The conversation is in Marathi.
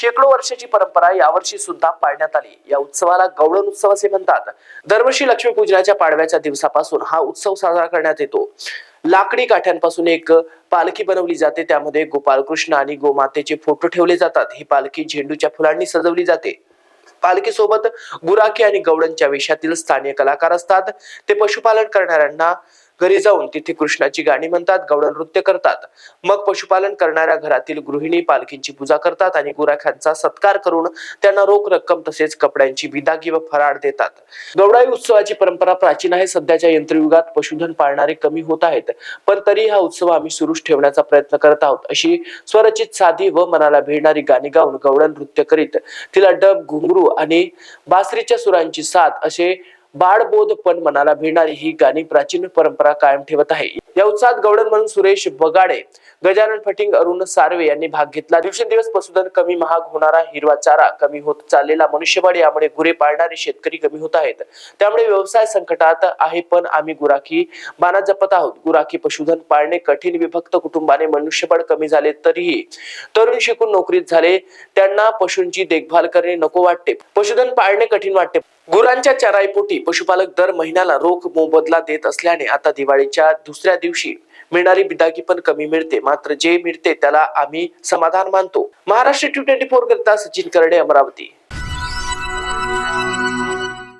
शेकडो वर्षाची परंपरा यावर्षी सुद्धा पाळण्यात आली. या उत्सवाला गवळण उत्सव असे म्हणतात. दरवर्षी लक्ष्मीपूजनाच्या पाडव्याच्या दिवसापासून हा उत्सव साजरा करण्यात येतो. लाकडी काठ्यांपासून एक पालखी बनवली जाते. त्यामध्ये गोपालकृष्ण आणि गोमातेचे फोटो ठेवले जातात. ही पालखी झेंडूच्या फुलांनी सजवली जाते. पालखीसोबत गुराखी आणि गवळणच्या वेशातील स्थानीय कलाकार असतात. ते पशुपालन करणाऱ्यांना घरी जाऊन तिथे कृष्णाची गाणी म्हणतात गौड नृत्य करतात. मग पशुपालन करणाऱ्या घरातील गृहिणी पालखींची पूजा करतात आणि गुराख्यांचा सत्कार करून त्यांना रोख रक्कम तसेच कपड्यांची बिदागी व फराळ देतात. गौडाई उत्सवाची परंपरा प्राचीन आहे. सध्याच्या यंत्रयुगात पशुधन पाळणारे कमी होत आहेत. पण तरी हा उत्सव आम्ही सुरूच ठेवण्याचा प्रयत्न करत आहोत. अशी स्वरचित साधी व मनाला भिडणारी गाणी गाऊन गवळण नृत्य करीत तिला डब घुंगरू आणि बासरीच्या सुरांची साथ असे बाळबोध पण मनाला भिडणारी ही गाणी प्राचीन परंपरा कायम ठेवत आहे. या उत्साहात गवळण म्हणून सुरेश बगाडे गजानन फटिंग अरुण सार्वे यांनी भाग घेतला. दिवसेंदिवस पशुधन कमी महाग होणारा हिरवा चारा कमी होत चाललेला मनुष्यबळ यामुळे गुरे पाळणारे शेतकरी कमी होत आहेत. त्यामुळे व्यवसाय संकटात आहे पण आम्ही गुराखी बाना जपत आहोत. गुराखी पशुधन पाळणे कठीण विभक्त कुटुंबाने मनुष्यबळ कमी झाले तरीही तरुण शिकून नोकरीत झाले. त्यांना पशूंची देखभाल करणे नको वाटते. पशुधन पाळणे कठीण वाटते. गुरांच्या चराईपोटी पशुपालक दर महिन्याला रोख मोबदला देत असल्याने आता दिवाळीच्या दुसऱ्या दिवशी मिळणारी बिदागी पण कमी मिळते. मात्र जे मिळते त्याला आम्ही समाधान मानतो. महाराष्ट्र टू ट्वेंटी फोर करता सचिन करडे अमरावती.